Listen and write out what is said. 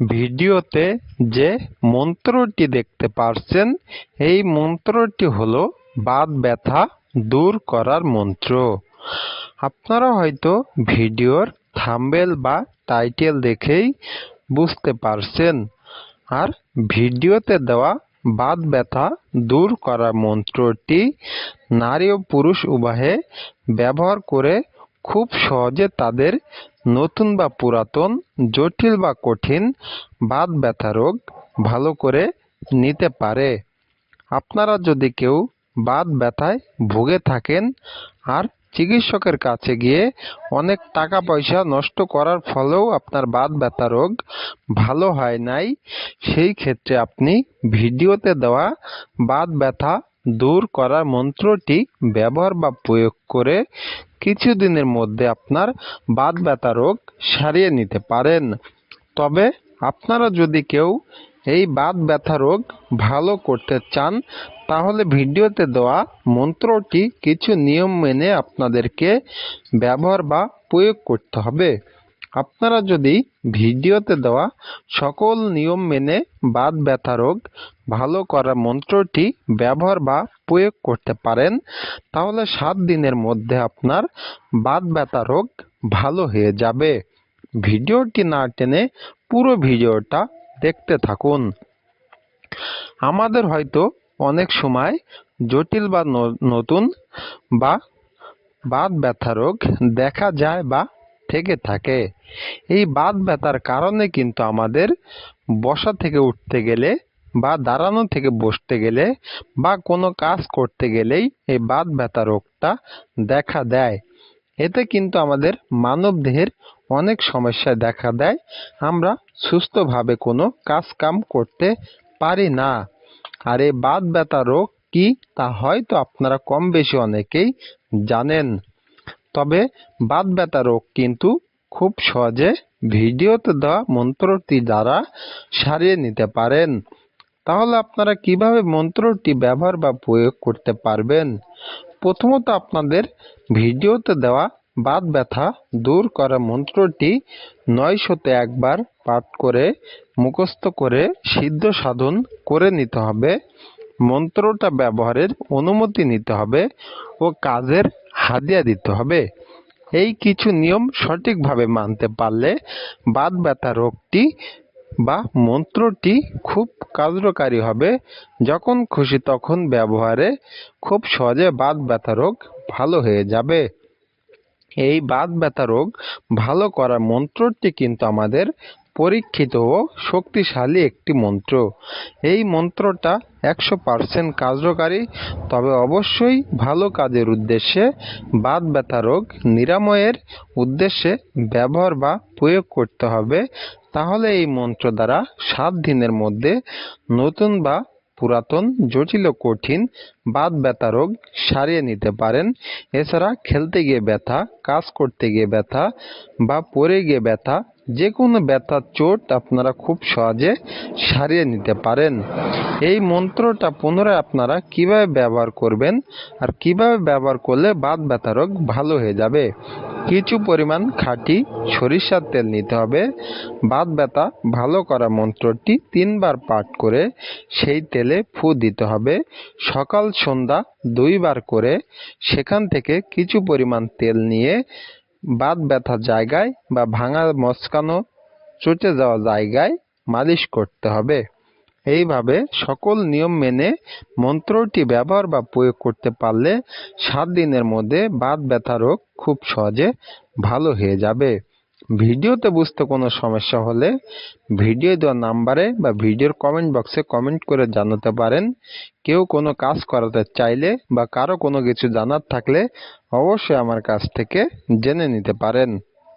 ভিডিওতে যে মন্ত্রটি দেখতে পারছেন, এই মন্ত্রটি হলো বাত ব্যথা দূর করার মন্ত্র। আপনারা হয়তো ভিডিওর থাম্বেল বা টাইটেল দেখেই বুঝতে পারছেন। আর ভিডিওতে দেওয়া বাত ব্যথা দূর করার মন্ত্রটি নারী ও পুরুষ উভয়ে ব্যবহার করে খুব সহজে তাদের নতুন বা পুরাতন, জটিল বা কঠিন বাত ব্যথা রোগ ভালো করে নিতে পারে। আপনারা যদি কেউ বাত ব্যথায় ভুগে থাকেন আর চিকিৎসকের কাছে গিয়ে অনেক টাকা পয়সা নষ্ট করার ফলেও আপনার বাত ব্যথা রোগ ভালো হয় নাই, সেই ক্ষেত্রে আপনি ভিডিওতে দেওয়া বাত ব্যথা দূর করার মন্ত্রটি ব্যবহার বা প্রয়োগ করে কিছুদিনের মধ্যে আপনার বাত ব্যথা রোগ সারিয়ে নিতে পারেন। তবে আপনারা যদি কেউ এই বাত ব্যথা রোগ ভালো করতে চান, তাহলে ভিডিওতে দেওয়া মন্ত্রটি কিছু নিয়ম মেনে আপনাদেরকে ব্যবহার বা প্রয়োগ করতে হবে। আপনারা যদি ভিডিওতে দেওয়া সকল নিয়ম মেনে বাত ব্যথা রোগ, ভালো করার মন্ত্রটি ব্যবহার বা প্রয়োগ করতে পারেন, তাহলে সাত দিনের মধ্যে আপনার বাত ব্যথা রোগ ভালো হয়ে যাবে। ভিডিওটি না টেনে পুরো ভিডিওটা দেখতে থাকুন। আমাদের হয়তো অনেক সময় জটিল বা নতুন বা বাত ব্যথা রোগ দেখা যায় বা থেকে থাকে। এই বাত ব্যথার কারণে কিন্তু আমাদের বসা থেকে উঠতে গেলে বা দাঁড়ানো থেকে বসতে গেলে বা কোনো কাজ করতে গেলেই এই বাত ব্যথা রোগটা দেখা দেয়। এতে কিন্তু আমাদের মানব দেহের অনেক সমস্যা দেখা দেয়। আমরা সুস্থভাবে কোনো কাজ কাম করতে পারি না। আর এই বাত ব্যথা রোগ কি তা হয়তো আপনারা কম বেশি অনেকেই জানেন। তবে বাত ব্যথা রোগ কিন্তু খুব সহজে ভিডিওতে দেওয়া মন্ত্রটি দ্বারা সারিয়ে নিতে পারেন। তাহলে আপনারা কীভাবে মন্ত্রটি ব্যবহার বা প্রয়োগ করতে পারবেন? প্রথমত আপনাদের ভিডিওতে দেওয়া বাত ব্যথা দূর করা মন্ত্রটি নয়শতে একবার পাঠ করে, মুখস্থ করে সিদ্ধ সাধন করে নিতে হবে। মন্ত্রটা ব্যবহারের অনুমতি নিতে হবে ও কাজের হাদিয়া দিতে হবে। এই কিছু নিয়ম সঠিকভাবে মানতে পারলে বাত ব্যথা রোগটি বা মন্ত্রটি খুব কার্যকারী হবে। যখন খুশি তখন ব্যবহারে খুব সহজে বাত ব্যথা রোগ ভালো হয়ে যাবে। এই বাত ব্যথা রোগ ভালো করার মন্ত্রটি কিন্তু আমাদের পরীক্ষিত ও শক্তিশালী একটি মন্ত্র। এই মন্ত্রটা একশো পার্সেন্ট কার্যকারী, তবে অবশ্যই ভালো কাজের উদ্দেশ্যে বাত ব্যথা রোগ নিরাময়ের উদ্দেশ্যে ব্যবহার বা প্রয়োগ করতে হবে। তাহলে এই মন্ত্র দ্বারা সাত দিনের মধ্যে নতুন বা পুরাতন, জটিল কঠিন বাত ব্যথা রোগ সারিয়ে নিতে পারেন। এছাড়া খেলতে গিয়ে ব্যথা, কাজ করতে গিয়ে ব্যথা বা পড়ে গিয়ে ব্যথা যে কোনো ব্যথার চোট আপনারা খুব সহজে সারিয়ে নিতে পারেন। এই মন্ত্রটা পুনরায় আপনারা কীভাবে ব্যবহার করবেন আর কীভাবে ব্যবহার করলে বাত ব্যথা রোগ ভালো হয়ে যাবে? কিছু পরিমাণ খাঁটি সরিষার তেল নিতে হবে। বাত ব্যথা ভালো করা মন্ত্রটি তিনবার পাঠ করে সেই তেলে ফু দিতে হবে। সকাল, সন্ধ্যা দুইবার করে সেখান থেকে কিছু পরিমাণ তেল নিয়ে বাত ব্যথা জায়গায় বা ভাঙা মচকানো চটে যাওয়া জায়গায় মালিশ করতে হবে। এইভাবে সকল নিয়ম মেনে মন্ত্রটি ব্যবহার বা প্রয়োগ করতে পারলে সাত দিনের মধ্যে বাত ব্যথা রোগ খুব সহজে ভালো হয়ে যাবে। ভিডিওতে বুঝতে কোনো সমস্যা হলে ভিডিও দেওয়া নাম্বারে বা ভিডিওর কমেন্ট বক্সে কমেন্ট করে জানাতে পারেন। কেউ কোনো কাজ করাতে চাইলে বা কারও কোনো কিছু জানার থাকলে অবশ্যই আমার কাছ থেকে জেনে নিতে পারেন।